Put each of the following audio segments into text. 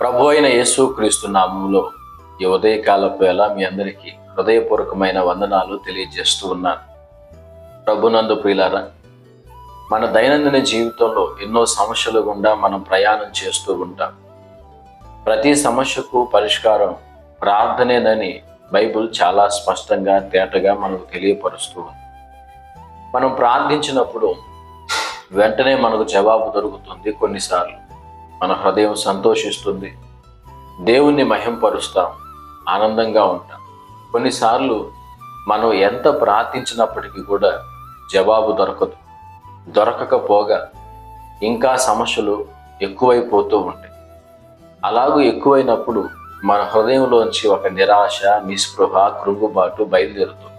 ప్రభు అయిన యేసు క్రీస్తు నామంలో ఈ ఉదయకాలపు వేళ మీ అందరికీ హృదయపూర్వకమైన వందనాలు తెలియజేస్తూ ఉన్నాను. ప్రభునందు ప్రియులారా మన దైనందిన జీవితంలో ఎన్నో సమస్యలు గుండా మనం ప్రయాణం చేస్తూ ఉంటాం. ప్రతి సమస్యకు పరిష్కారం ప్రార్థనేనని బైబుల్ చాలా స్పష్టంగా తేటగా మనకు తెలియపరుస్తూ ఉంది. మనం ప్రార్థించినప్పుడు వెంటనే మనకు జవాబు దొరుకుతుంది కొన్నిసార్లు. మన హృదయం సంతోషిస్తుంది. దేవుణ్ణి మహింపరుస్తాం. ఆనందంగా ఉంటాం. కొన్నిసార్లు మనం ఎంత ప్రార్థించినప్పటికీ కూడా జవాబు దొరకదు. దొరకకపోగా ఇంకా సమస్యలు ఎక్కువైపోతూ ఉంటాయి. అలాగూ ఎక్కువైనప్పుడు మన హృదయంలోంచి ఒక నిరాశ నిస్పృహ కృంగుబాటు బయలుదేరుతుంది.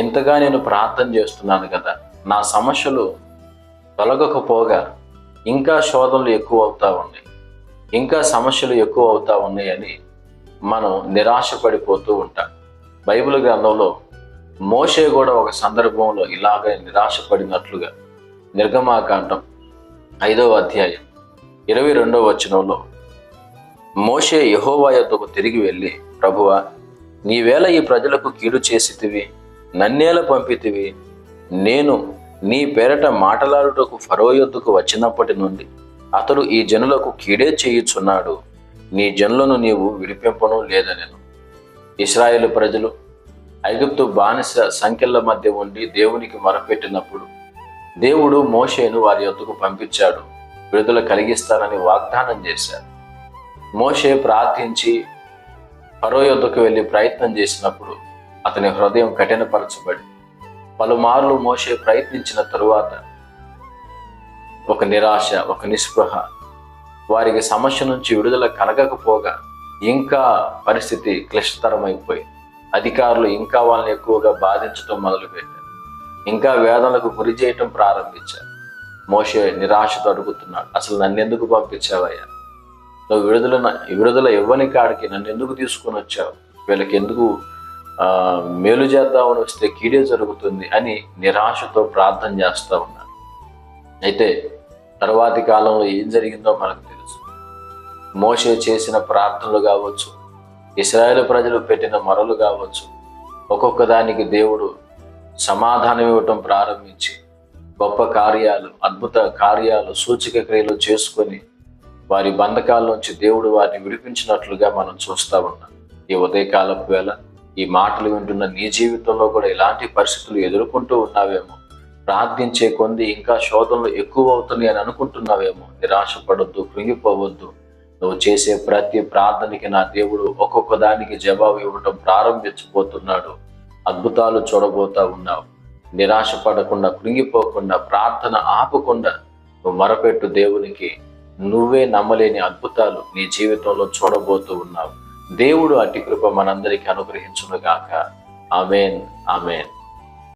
ఇంతగా నేను ప్రార్థన చేస్తున్నాను కదా నా సమస్యలు తొలగకపోగా ఇంకా శోధనలు ఎక్కువ అవుతూ ఉన్నాయి. ఇంకా సమస్యలు ఎక్కువ అవుతూ ఉన్నాయని మనం నిరాశపడిపోతూ ఉంటాం. బైబిల్ గ్రంథంలో మోషే కూడా ఒక సందర్భంలో ఇలాగే నిరాశపడినట్లుగా నిర్గమాకాండం ఐదవ అధ్యాయం ఇరవై రెండవ వచనంలో మోషే యహోవా యొద్దకు తిరిగి వెళ్ళి ప్రభువ నీవేళ ఈ ప్రజలకు కీడు చేసితివి నన్నేల పంపితివి నేను నీ పేరట మాటలాడుటకు ఫరో యొద్దకు వచ్చినప్పటి నుండి అతడు ఈ జనులకు కీడే చేయుచున్నాడు. నీ జనులను నీవు విడిపింపను లేదనెను. ఇస్రాయేల్ ప్రజలు ఐగుప్తు బానిస సంఖ్యల మధ్య ఉండి దేవునికి మొరపెట్టినప్పుడు దేవుడు మోషేను వారి యొద్దకు పంపించాడు. విడుదల కలిగిస్తానని వాగ్దానం చేశాడు మోషే ప్రార్థించి ఫరో యొద్దకు వెళ్ళి ప్రయత్నం చేసినప్పుడు అతని హృదయం కఠినపరచబడి పలుమార్లు మోసే ప్రయత్నించిన తరువాత ఒక నిరాశ ఒక నిస్పృహ వారికి సమస్య నుంచి విడుదల కలగకపోగా ఇంకా పరిస్థితి క్లిష్టతరమైపోయి అధికారులు ఇంకా వాళ్ళని ఎక్కువగా బాధించడం మొదలుపెట్టారు. ఇంకా వేదనలకు గురి చేయటం ప్రారంభించారు. మోసే నిరాశతో అడుగుతున్నాడు అసలు నన్ను ఎందుకు పంపించావయ్యా? నువ్వు విడుదల విడుదల ఇవ్వని కాడికి నన్ను ఎందుకు తీసుకొని వచ్చావు? వీళ్ళకి ఎందుకు మేలు చేద్దామని వస్తే కీడే జరుగుతుంది అని నిరాశతో ప్రార్థన చేస్తూ ఉన్నాను అయితే తర్వాతి కాలంలో ఏం జరిగిందో మనకు తెలుసు. మోషే చేసిన ప్రార్థనలు కావచ్చు ఇస్రాయేల్ ప్రజలు పెట్టిన మొరలు కావచ్చు ఒక్కొక్క దానికి దేవుడు సమాధానం ఇవ్వటం ప్రారంభించి గొప్ప కార్యాలు అద్భుత కార్యాలు సూచిక క్రియలు చేసుకొని వారి బంధకాల నుంచి దేవుడు వారిని విడిపించినట్లుగా మనం చూస్తూ ఉన్నాం. ఈ ఉదయకాలపు వేళ ఈ మాటలు వింటున్న నీ జీవితంలో కూడా ఇలాంటి పరిస్థితులు ఎదుర్కొంటూ ఉన్నావేమో. ప్రార్థించే కొంది ఇంకా శోధనలు ఎక్కువ అవుతున్నాయి అని అనుకుంటున్నావేమో. నిరాశపడొద్దు కృంగిపోవద్దు. నువ్వు చేసే ప్రతి ప్రార్థనకి నా దేవుడు ఒక్కొక్క దానికి జవాబు ఇవ్వటం ప్రారంభించబోతున్నాడు అద్భుతాలు చూడబోతా ఉన్నావు. నిరాశ పడకుండా కృంగిపోకుండా ప్రార్థన ఆపకుండా నువ్వు మరపెట్టు దేవునికి. నువ్వే నమ్మలేని అద్భుతాలు నీ జీవితంలో చూడబోతూ ఉన్నావు. దేవుడు అట్టి కృప మనందరికీ అనుగ్రహించునుగాక. Amen amen.